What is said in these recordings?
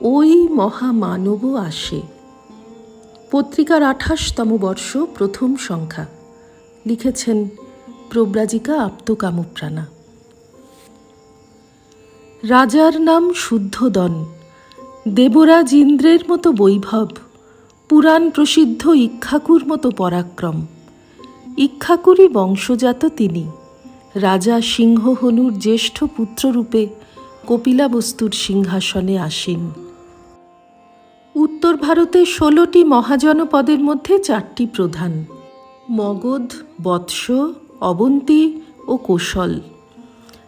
ওই মহামানব আসে। পত্রিকার আঠাশতম বর্ষ, প্রথম সংখ্যা। লিখেছেন প্রব্রাজিকা আপ্তকামপ্রাণা রাজার নাম শুদ্ধদন। দেবরাজ ইন্দ্রের মতো বৈভব। পুরাণ প্রসিদ্ধ ইক্ষাকুর মতো পরাক্রম। ইক্ষাকুরই বংশজাত তিনি। রাজা সিংহহনুর জ্যেষ্ঠ পুত্ররূপে কপিলাবস্তুর সিংহাসনে আসীন। উত্তর ভারতে ষোলোটি মহাজনপদের মধ্যে চারটি প্রধান। মগধ, বৎস, অবন্তী ও কোশল।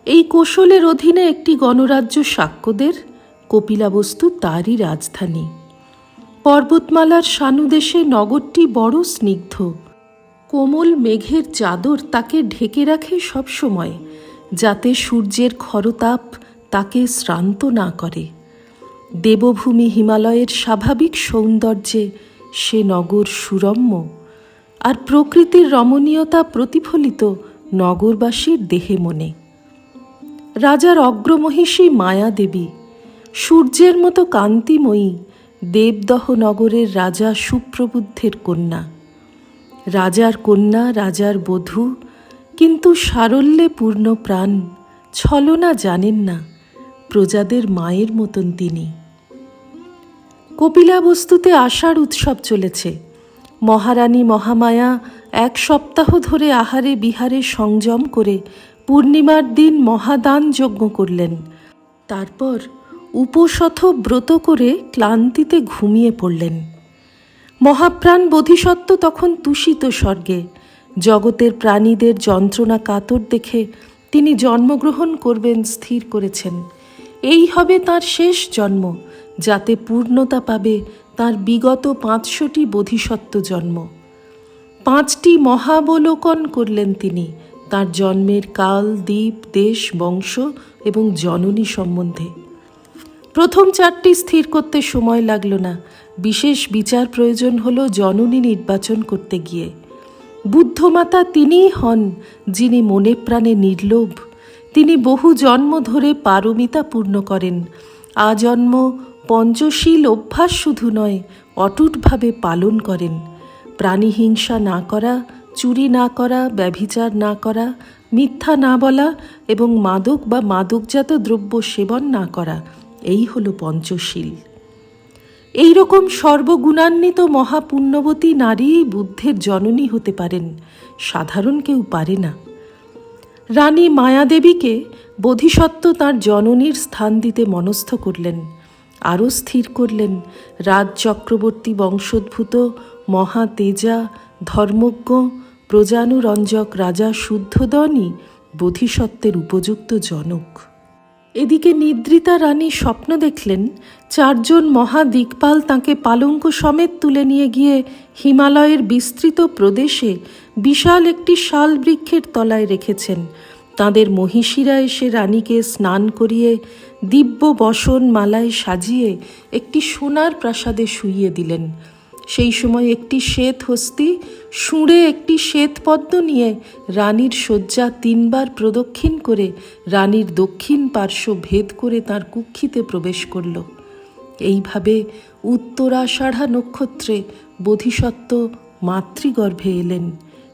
এই কোশলের অধীনে একটি গণরাজ্য শাক্যদের কপিলাবস্তু তারই রাজধানী। পর্বতমালার সানুদেশে নগরটি বড় স্নিগ্ধ। কোমল মেঘের চাদর তাকে ঢেকে রাখে সবসময়, যাতে সূর্যের খরতাপ তাকে শ্রান্ত না করে। দেবভূমি হিমালয়ের স্বাভাবিক সৌন্দর্যে সে নগর সুরম্য, আর প্রকৃতির রমণীয়তা প্রতিফলিত নগরবাসীর দেহে মনে। রাজার অগ্রমহিষী মায়া দেবী, সূর্যের মতো কান্তিময়ী দেবদহ নগরের রাজা সুপ্রবুদ্ধের কন্যা। রাজার কন্যা, রাজার বধূ, কিন্তু সারল্যে পূর্ণ প্রাণ ছলনা জানেন না। প্রজাদের মায়ের মতন তিনি। কপিলা বস্তুতে আষাঢ় উৎসব চলেছে। মহারানী মহামায়া এক সপ্তাহ ধরে আহারে বিহারে সংযম করে পূর্ণিমার দিন মহাদান যজ্ঞ করলেন। তারপর উপশথ ব্রত করে ক্লান্তিতে ঘুমিয়ে পড়লেন। মহাপ্রাণ বোধিসত্ত্ব তখন তুষিত স্বর্গে। জগতের প্রাণীদের যন্ত্রণা কাতর দেখে তিনি জন্মগ্রহণ করবেন স্থির করেছেন। এই হবে তার শেষ জন্ম, যাতে পূর্ণতা পাবে তার বিগত পাঁচশোটি বোধিসত্ত্ব জন্ম। পাঁচটি মহাবলোকন করলেন তিনি, তার জন্মের কাল, দ্বীপ, দেশ, বংশ এবং জননী সম্বন্ধে। প্রথম চারটি স্থির করতে সময় লাগল না, বিশেষ বিচার প্রয়োজন হল জননী নির্বাচন করতে গিয়ে। বুদ্ধমাতা তিনিই হন যিনি মনে প্রাণে নির্লোভ তিনি বহু জন্ম ধরে পারমিতা পূর্ণ করেন। আজন্ম পঞ্চশীল অভ্যাস শুধু নয়, অটুটভাবে পালন করেন। প্রাণীহিংসা না করা, চুরি না করা, ব্যভিচার না করা, মিথ্যা না বলা এবং মাদক বা মাদকজাত দ্রব্য সেবন না করা, এই হল পঞ্চশীল। এই রকম সর্বগুণান্বিত মহাপুণ্যবতী নারী বুদ্ধের জননী হতে পারেন, সাধারণ কেউ পারে না। রানী মায়াদেবীকে বোধিসত্ত্ব তার জননীর স্থান দিতে মনস্থ করলেন, আরও স্থির করলেন রাজ চক্রবর্তী বংশোদ্ভূত মহাতেজা, ধর্মজ্ঞ, প্রজানুরঞ্জক রাজা শুদ্ধদনই বোধিসত্ত্বের উপযুক্ত জনক। এদিকে নিদ্রিতা রানী স্বপ্ন দেখলেন, চারজন মহাদিকপাল তাঁকে পালঙ্ক সমেত তুলে নিয়ে গিয়ে হিমালয়ের বিস্তৃত প্রদেশে বিশাল একটি শাল বৃক্ষের তলায় রেখেছেন। তাঁদের মহিষীরা এসে রানীকে স্নান করিয়ে দিব্য বসন মালায় সাজিয়ে একটি সোনার প্রাসাদে শুইয়ে দিলেন। সেই সময় একটি শ্বেত হস্তি সুঁড়ে একটি শ্বেত পদ্ম নিয়ে রানীর শয্যা তিনবার প্রদক্ষিণ করে রানীর দক্ষিণ পার্শ্ব ভেদ করে তার কুক্ষিতে প্রবেশ করল। এইভাবে উত্তরাষাঢ়া নক্ষত্রে বোধিসত্ত্ব মাতৃগর্ভে এলেন।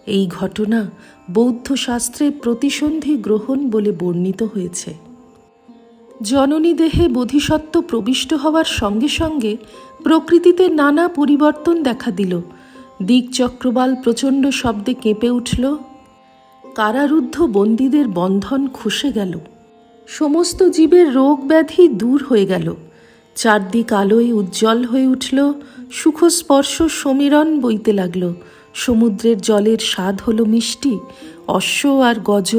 এই ঘটনা বৌদ্ধ শাস্ত্রে প্রতিসন্ধি গ্রহণ বলে বর্ণিত হয়েছে। জননী দেহে বোধিসত্ত্ব প্রবিষ্ট হওয়ার সঙ্গে সঙ্গে প্রকৃতিতে নানা পরিবর্তন দেখা দিল। দিক চক্রবাল প্রচণ্ড শব্দে কেঁপে উঠল। কারারুদ্ধ বন্দীদের বন্ধন খসে গেল। সমস্ত জীবের রোগ ব্যাধি দূর হয়ে গেল। চারদিক আলোয় উজ্জ্বল হয়ে উঠল। সুখস্পর্শ সমীরণ বইতে লাগল। সমুদ্রের জলের স্বাদ হলো মিষ্টি। অশ্ব আর গজ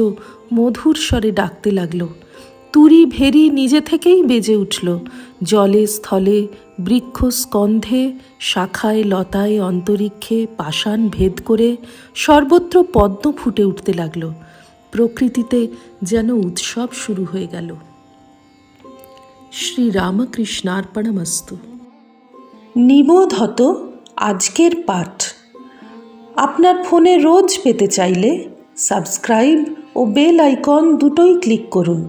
মধুর স্বরে ডাকতে লাগল। তুরি ভেরি নিজে থেকেই বেজে উঠল। জলে স্থলে বৃক্ষ স্কন্ধে শাখায় লতায় অন্তরিক্ষে পাষাণ ভেদ করে সর্বত্র পদ্ম ফুটে উঠতে লাগল। প্রকৃতিতে যেন উৎসব শুরু হয়ে গেল। শ্রী রামকৃষ্ণার্পণমস্তু নিবোধ হত আজকের পাঠ। আপনার ফোনে রোজ পেতে চাইলে সাবস্ক্রাইব ও বেল আইকন দুটোই ক্লিক করুন।